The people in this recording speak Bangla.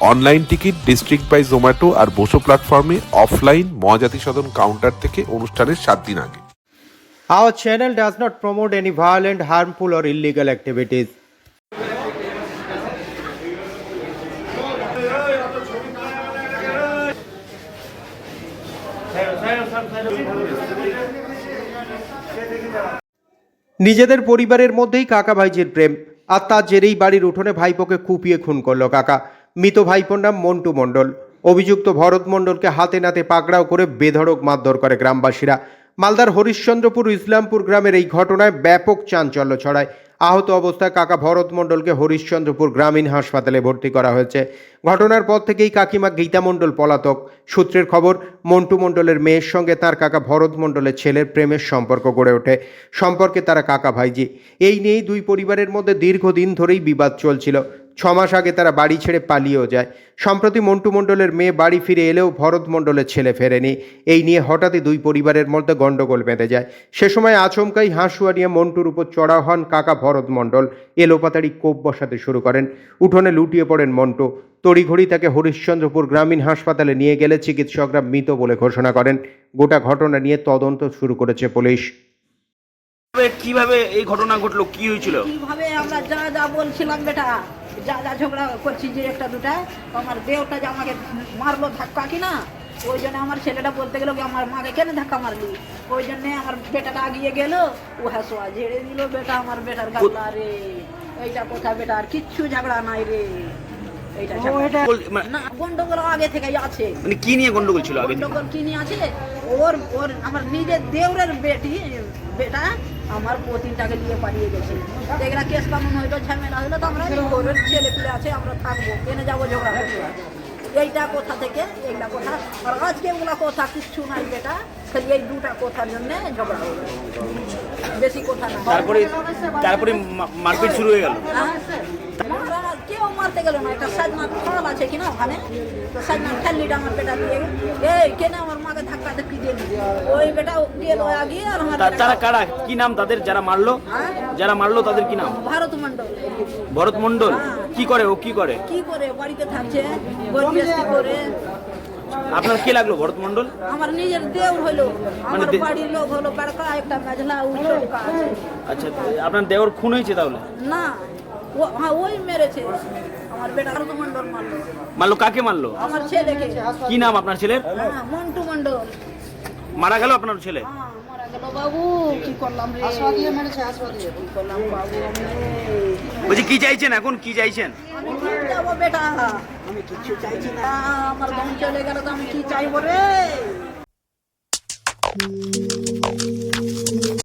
Online ticket district by Zomato আর বসো প্ল্যাটফর্মে অফলাইন মহাজাতি সদন কাউন্টার থেকে অনুষ্ঠানের সাত দিন আগে। Our channel does not promote any violent, harmful, or illegal activities. নিজেদের পরিবারের মধ্যেই কাকা ভাইজির প্রেম। আর তার জেরেই বাড়ির উঠোনে ভাইপোকে কুপিয়ে খুন করল কাকা। মৃত ভাইপোর নাম মন্টু মণ্ডল। অভিযুক্ত ভরত মণ্ডলকে হাতে নাতে পাকড়াও করে বেধড়ক মারধর করে গ্রামবাসীরা। মালদার হরিশ্চন্দ্রপুর ইসলামপুর গ্রামের এই ঘটনায় ব্যাপক চাঞ্চল্য ছড়ায়। আহত অবস্থায় কাকা ভরত মণ্ডলকে হরিশ্চন্দ্রপুর গ্রামীণ হাসপাতালে ভর্তি করা হয়েছে। ঘটনার পর থেকেই কাকিমা গীতা মণ্ডল পলাতক। সূত্রের খবর, মন্টু মণ্ডলের মেয়ের সঙ্গে তার কাকা ভরত মণ্ডলের ছেলের প্রেমের সম্পর্ক গড়ে ওঠে। সম্পর্কে তারা কাকা ভাইজি। এই নিয়েই দুই পরিবারের মধ্যে দীর্ঘদিন ধরেই বিবাদ চলছিল। ছ মাস আগে তারা বাড়ি ছেড়ে পালিয়েও যায়। সম্প্রতি মন্টু মণ্ডলের মেয়ে বাড়ি ফিরে এলেও ভরত মণ্ডলের ছেলে ফেরেনি। এই নিয়ে হঠাৎই দুই পরিবারের মধ্যে গণ্ডগোল বেঁধে যায়। সে সময় আচমকাই হাঁসুয়া নিয়ে মন্টুর উপর চড়া হন কাকা ভরত মণ্ডল। এলোপাতাড়ি কোপ বসাতে শুরু করেন। উঠোনে লুটিয়ে পড়েন মন্টু। তড়িঘড়ি তাকে হরিশ্চন্দ্রপুর গ্রামীণ হাসপাতালে নিয়ে গেলে চিকিৎসকরা মৃত বলে ঘোষণা করেন। গোটা ঘটনা নিয়ে তদন্ত শুরু করেছে পুলিশ। কীভাবে কীভাবে এই ঘটনা ঘটলো? কি হয়েছিল? কীভাবে আমরা যা যা বলছিলাম বেটা যা যা ঝগড়া করছি যে একটা দুটা আমার দেওটা যে আমাকে মারলো ধাক্কা কি না ওই জন্য আমার ছেলেটা বলতে গেলো আমার মাকে কেন ধাক্কা মারলি? ওই জন্য আমার বেটাটা আগিয়ে গেল ও হাসোয়া ঝেড়ে দিল বেটা আমার বেটার গাল্লা রে। এইটা কথা বেটা আর কিচ্ছু ঝগড়া নাই রে। এইটা ঝগড়া। বল- গন্ডগোল আগে থেকেই আছে। মানে কি নিয়ে গন্ডগোল ছিল আগে থেকে? গন্ডগোল কি নিয়ে আছে? ওর ওর আমার নিজের দেওরের বেটি বেটা আমার পতিনটাকে নিয়ে পালিয়ে গেছে। এগুলা কেস কানুন হয়তো ঝামেলা হলে তো আমরা গরুর ছেলে পেলে আছে আমরা থাকব কেনে যাব ঝগড়া করতে? এইটা কোথা থেকে এইটা কথা। আর আজকে ওগুলা কথা কিচ্ছু নাই বেটা খালি এই দুটা কথার জন্য ঝগড়া হলো। বেশি কথা না। তারপরে তারপরে মারপিট শুরু হয়ে গেল। হ্যাঁ? কেউ মারতে গেল না একটা সাজমান ফল আছে কিনা ওখানে? তো সাজমান ঠেলিটা আমার বেটা দিয়ে এই কেন আমার মাকে ধাক্কা ধাক্কি দিয়ে ওই বেটা গেল আগে আর আমার তারা কারা? কি নাম তাদের? যারা মারলো? হ্যাঁ? যারা মারলো তাদের কি নাম? ভারত মন্ডল ভরত মন্ডল কি করে ও? কি করে? কি করে? বাড়িতে থাকছে করে। আপনার কি লাগল ভরত মন্ডল আমার নিজের দেও হলো। আমার বাড়ির লোক হলো বাড়কা একটা মেজলা উল্টা আচ্ছা আপনার দেওর খুন হয়েছে তাহলে? না। হ্যাঁ ওই মেরেছে আমার বেটা মন্ডল মারলো। মারলো কাকে মারলো? আমার ছেলেকে। কি নাম আপনার ছেলের? হ্যাঁ মন্টু মন্ডল। মারা গেল আপনার ছেলে? হ্যাঁ, মারা গেল। বাবু কি করলাম রে? কি করলাম বাবু? বলছি কি চাইছেন এখন? কি চাইছেন? আমি কি যাব বেটা? আমি চাইছি না। আমার দম চলে গেল তো আমি কি চাইব রে?